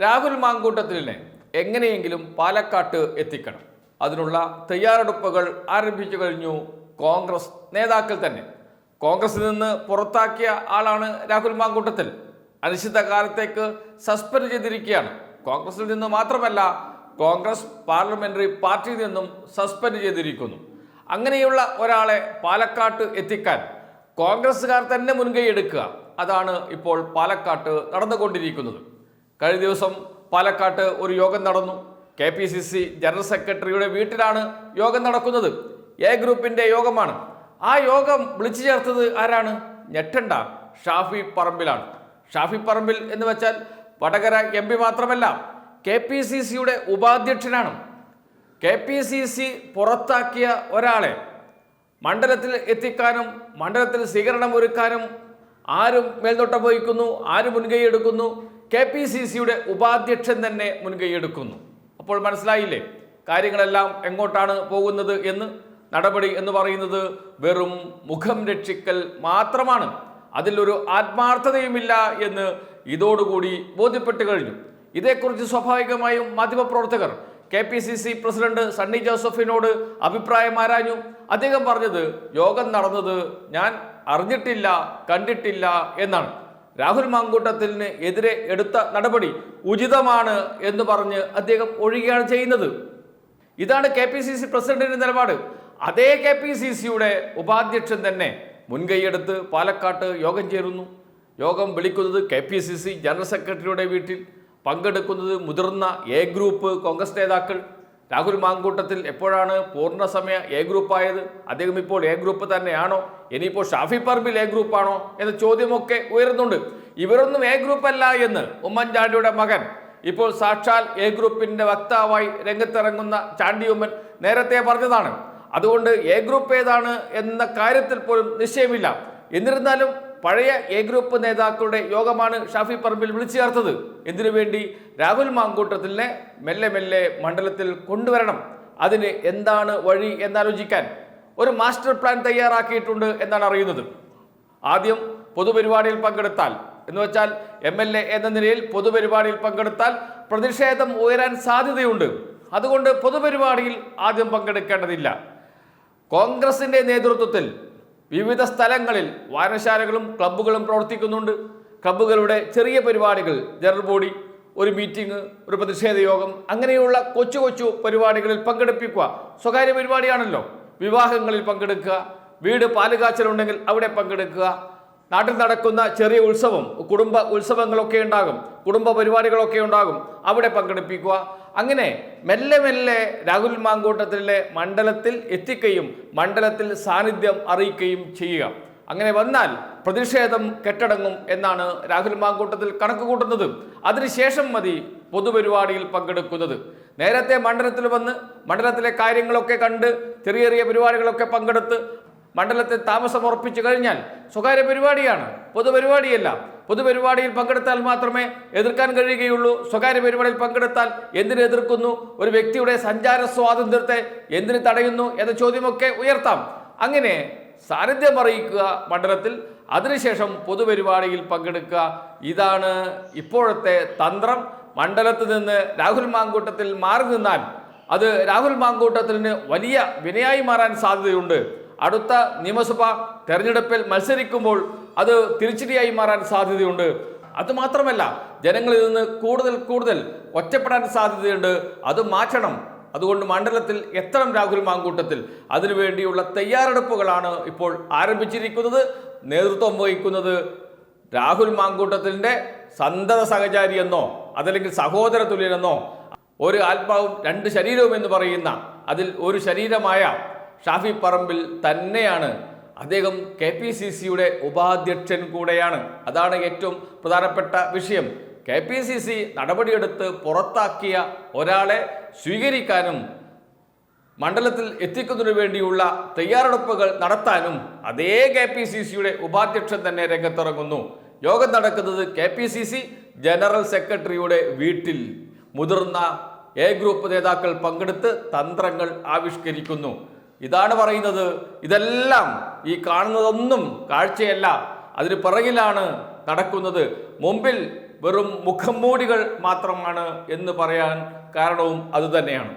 രാഹുൽ മാങ്കൂട്ടത്തിലിനെ എങ്ങനെയെങ്കിലും പാലക്കാട്ട് എത്തിക്കണം. അതിനുള്ള തയ്യാറെടുപ്പുകൾ ആരംഭിച്ചു കഴിഞ്ഞു കോൺഗ്രസ് നേതാക്കൾ തന്നെ. കോൺഗ്രസിൽ നിന്ന് പുറത്താക്കിയ ആളാണ് രാഹുൽ മാങ്കൂട്ടത്തിൽ. അനിശ്ചിതകാലത്തേക്ക് സസ്പെൻഡ് ചെയ്തിരിക്കുകയാണ്. കോൺഗ്രസിൽ നിന്ന് മാത്രമല്ല കോൺഗ്രസ് പാർലമെന്ററി പാർട്ടിയിൽ നിന്നും സസ്പെൻഡ് ചെയ്തിരിക്കുന്നു. അങ്ങനെയുള്ള ഒരാളെ പാലക്കാട്ട് എത്തിക്കാൻ കോൺഗ്രസ്സുകാർ തന്നെ മുൻകൈ എടുക്കുക. അതാണ് ഇപ്പോൾ പാലക്കാട്ട് നടന്നുകൊണ്ടിരിക്കുന്നത്. കഴിഞ്ഞ ദിവസം പാലക്കാട്ട് ഒരു യോഗം നടന്നു. K P C C general സെക്രട്ടറിയുടെ വീട്ടിലാണ് യോഗം നടക്കുന്നത്. എ ഗ്രൂപ്പിന്റെ യോഗമാണ്. ആ യോഗം വിളിച്ചു ചേർത്തത് ആരാണ്? ഞെട്ടണ്ട ഷാഫി പറമ്പിലാണ്. ഷാഫി പറമ്പിൽ എന്ന് വെച്ചാൽ വടകര എം പി മാത്രമല്ല കെ പി സി സിയുടെ ഉപാധ്യക്ഷനാണ്. കെ പി സി സി പുറത്താക്കിയ ഒരാളെ മണ്ഡലത്തിൽ എത്തിക്കാനും മണ്ഡലത്തിൽ സ്വീകരണം ഒരുക്കാനും ആരും മേൽനോട്ടം വഹിക്കുന്നു ആരും മുൻകൈ എടുക്കുന്നു. കെ പി സി സിയുടെ ഉപാധ്യക്ഷൻ തന്നെ മുൻകൈ എടുക്കുന്നു അപ്പോൾ മനസ്സിലായില്ലേ? കാര്യങ്ങളെല്ലാം എങ്ങോട്ടാണ് പോകുന്നത് എന്ന്? നടപടി എന്ന് പറയുന്നത് വെറും മുഖം രക്ഷിക്കൽ മാത്രമാണ്. അതിലൊരു ആത്മാർത്ഥതയുമില്ല എന്ന് ഇതോടുകൂടി ബോധ്യപ്പെട്ട് കഴിഞ്ഞു. ഇതേക്കുറിച്ച് സ്വാഭാവികമായും മാധ്യമപ്രവർത്തകർ K P C C president Sunny ജോസഫിനോട് അഭിപ്രായം ആരാഞ്ഞു. അദ്ദേഹം പറഞ്ഞത് യോഗം നടന്നത് ഞാൻ അറിഞ്ഞിട്ടില്ല കണ്ടിട്ടില്ല എന്നാണ്. രാഹുൽ മാങ്കൂട്ടത്തിന് എതിരെ എടുത്ത നടപടി ഉചിതമാണ് എന്ന് പറഞ്ഞ് അദ്ദേഹം ഒഴിയുകയാണ് ചെയ്യുന്നത്. ഇതാണ് കെ പി സി സി പ്രസിഡന്റിന്റെ നിലപാട്. അതേ കെ പി സി സിയുടെ ഉപാധ്യക്ഷൻ തന്നെ മുൻകൈയെടുത്ത് പാലക്കാട്ട് യോഗം ചേരുന്നു. യോഗം വിളിക്കുന്നത് K P C C general സെക്രട്ടറിയുടെ വീട്ടിൽ. പങ്കെടുക്കുന്നത് മുതിർന്ന എ ഗ്രൂപ്പ് കോൺഗ്രസ് നേതാക്കൾ. രാഹുൽ മാങ്കൂട്ടത്തിൽ എപ്പോഴാണ് പൂർണസമയ എ ഗ്രൂപ്പ് ആയത് അദ്ദേഹം ഇപ്പോൾ എ ഗ്രൂപ്പ് തന്നെയാണോ? ഇനിയിപ്പോൾ ഷാഫി പറമ്പിൽ എ ഗ്രൂപ്പാണോ എന്ന ചോദ്യമൊക്കെ ഉയരുന്നുണ്ട്. ഇവരൊന്നും എ ഗ്രൂപ്പ് അല്ല എന്ന് ഉമ്മൻചാണ്ടിയുടെ മകൻ ഇപ്പോൾ സാക്ഷാൽ എ ഗ്രൂപ്പിന്റെ വക്താവായി രംഗത്തിറങ്ങുന്ന ചാണ്ടി ഉമ്മൻ നേരത്തെ പറഞ്ഞതാണ്. അതുകൊണ്ട് എ ഗ്രൂപ്പ് ഏതാണ് എന്ന കാര്യത്തിൽ പോലും നിശ്ചയമില്ല. എന്നിരുന്നാലും പഴയ എ ഗ്രൂപ്പ് നേതാക്കളുടെ യോഗമാണ് ഷാഫി പറമ്പിൽ വിളിച്ചു ചേർത്തത്. എന്തിനു വേണ്ടി? രാഹുൽ മാങ്കൂട്ടത്തിനെ മെല്ലെ മെല്ലെ മണ്ഡലത്തിൽ കൊണ്ടുവരണം. അതിന് എന്താണ് വഴി എന്നാലോചിക്കാൻ ഒരു മാസ്റ്റർ പ്ലാൻ തയ്യാറാക്കിയിട്ടുണ്ട് എന്നാണ് അറിയുന്നത്. ആദ്യം പൊതുപരിപാടിയിൽ പങ്കെടുത്താൽ എന്ന് വെച്ചാൽ എം എൽ എ എന്ന നിലയിൽ പൊതുപരിപാടിയിൽ പങ്കെടുത്താൽ പ്രതിഷേധം ഉയരാൻ സാധ്യതയുണ്ട്. അതുകൊണ്ട് പൊതുപരിപാടിയിൽ ആദ്യം പങ്കെടുക്കേണ്ടതില്ല. കോൺഗ്രസിന്റെ നേതൃത്വത്തിൽ വിവിധ സ്ഥലങ്ങളിൽ വായനശാലകളും ക്ലബ്ബുകളും പ്രവർത്തിക്കുന്നുണ്ട്. ക്ലബ്ബുകളുടെ ചെറിയ പരിപാടികൾ ജനറൽ ബോഡി ഒരു മീറ്റിംഗ് ഒരു പ്രതിഷേധ യോഗം അങ്ങനെയുള്ള കൊച്ചു കൊച്ചു പരിപാടികളിൽ പങ്കെടുപ്പിക്കുക സ്വകാര്യ പരിപാടിയാണല്ലോ. വിവാഹങ്ങളിൽ പങ്കെടുക്കുക വീട് പാലുകാച്ചലുണ്ടെങ്കിൽ അവിടെ പങ്കെടുക്കുക. നാട്ടിൽ നടക്കുന്ന ചെറിയ ഉത്സവം കുടുംബ ഉത്സവങ്ങളൊക്കെ ഉണ്ടാകും കുടുംബ പരിപാടികളൊക്കെ ഉണ്ടാകും അവിടെ പങ്കെടുപ്പിക്കുക. അങ്ങനെ മെല്ലെ മെല്ലെ രാഹുൽ മാങ്കൂട്ടത്തിലെ മണ്ഡലത്തിൽ എത്തിക്കുകയും മണ്ഡലത്തിൽ സാന്നിധ്യം അറിയിക്കുകയും ചെയ്യുക. അങ്ങനെ വന്നാൽ പ്രതിഷേധം കെട്ടടങ്ങും എന്നാണ് രാഹുൽ മാങ്കൂട്ടത്തിൽ കണക്ക് കൂട്ടുന്നത്. അതിനുശേഷം മതി പൊതുപരിപാടിയിൽ പങ്കെടുക്കുന്നത്. നേരത്തെ മണ്ഡലത്തിൽ വന്ന് മണ്ഡലത്തിലെ കാര്യങ്ങളൊക്കെ കണ്ട് ചെറിയ ചെറിയ പരിപാടികളൊക്കെ പങ്കെടുത്ത് മണ്ഡലത്തെ താമസം ഉറപ്പിച്ചു കഴിഞ്ഞാൽ സ്വകാര്യ പരിപാടിയാണ്. പൊതുപരിപാടിയല്ല. പൊതുപരിപാടിയിൽ പങ്കെടുത്താൽ മാത്രമേ എതിർക്കാൻ കഴിയുകയുള്ളൂ. സ്വകാര്യ പരിപാടിയിൽ പങ്കെടുത്താൽ എന്തിന് എതിർക്കുന്നു? ഒരു വ്യക്തിയുടെ സഞ്ചാര സ്വാതന്ത്ര്യത്തെ എന്തിന് തടയുന്നു എന്ന ചോദ്യമൊക്കെ ഉയർത്താം. അങ്ങനെ സാന്നിധ്യം അറിയിക്കുക മണ്ഡലത്തിൽ അതിനുശേഷം പൊതുപരിപാടിയിൽ പങ്കെടുക്കുക. ഇതാണ് ഇപ്പോഴത്തെ തന്ത്രം. മണ്ഡലത്തിൽ നിന്ന് രാഹുൽ മാങ്കൂട്ടത്തിൽ മാറി നിന്നാൽ അത് രാഹുൽ മാങ്കൂട്ടത്തിന് വലിയ വിനയായി മാറാൻ സാധ്യതയുണ്ട്. അടുത്ത നിയമസഭാ തെരഞ്ഞെടുപ്പിൽ മത്സരിക്കുമ്പോൾ അത് തിരിച്ചടിയായി മാറാൻ സാധ്യതയുണ്ട്. അതുമാത്രമല്ല ജനങ്ങളിൽ നിന്ന് കൂടുതൽ കൂടുതൽ ഒറ്റപ്പെടാൻ സാധ്യതയുണ്ട്. അത് മാറ്റണം. അതുകൊണ്ട് മണ്ഡലത്തിൽ എത്തണം രാഹുൽ മാങ്കൂട്ടത്തിൽ. അതിനുവേണ്ടിയുള്ള തയ്യാറെടുപ്പുകളാണ് ഇപ്പോൾ ആരംഭിച്ചിരിക്കുന്നത്. നേതൃത്വം വഹിക്കുന്നത് രാഹുൽ മാങ്കൂട്ടത്തിന്റെ സന്തത സഹചാരി എന്നോ അതല്ലെങ്കിൽ സഹോദര തുല്യനെന്നോ ഒരു ആത്മാവും രണ്ട് ശരീരവും എന്ന് പറയുന്ന അതിൽ ഒരു ശരീരമായ ഷാഫി പറമ്പിൽ തന്നെയാണ്. അദ്ദേഹം കെ പി സി സിയുടെ ഉപാധ്യക്ഷൻ കൂടെയാണ്. അതാണ് ഏറ്റവും പ്രധാനപ്പെട്ട വിഷയം. കെ പി സി സി നടപടിയെടുത്ത് പുറത്താക്കിയ ഒരാളെ സ്വീകരിക്കാനും മണ്ഡലത്തിൽ എത്തിക്കുന്നതിനു വേണ്ടിയുള്ള തയ്യാറെടുപ്പുകൾ നടത്താനും അതേ കെ പി സി സിയുടെ ഉപാധ്യക്ഷൻ തന്നെ രംഗത്തിറങ്ങുന്നു. യോഗം നടക്കുന്നത് K P C C general സെക്രട്ടറിയുടെ വീട്ടിൽ. മുതിർന്ന എ ഗ്രൂപ്പ് നേതാക്കൾ പങ്കെടുത്ത് തന്ത്രങ്ങൾ ആവിഷ്കരിക്കുന്നു. ഇതാണ് പറയുന്നത്. ഇതെല്ലാം ഈ കാണുന്നതൊന്നും കാഴ്ചയല്ല. അതിന് പിറകിലാണ് നടക്കുന്നത്. മുമ്പിൽ വെറും മുഖംമൂടികൾ മാത്രമാണ് എന്ന് പറയാൻ കാരണവും അതുതന്നെയാണ്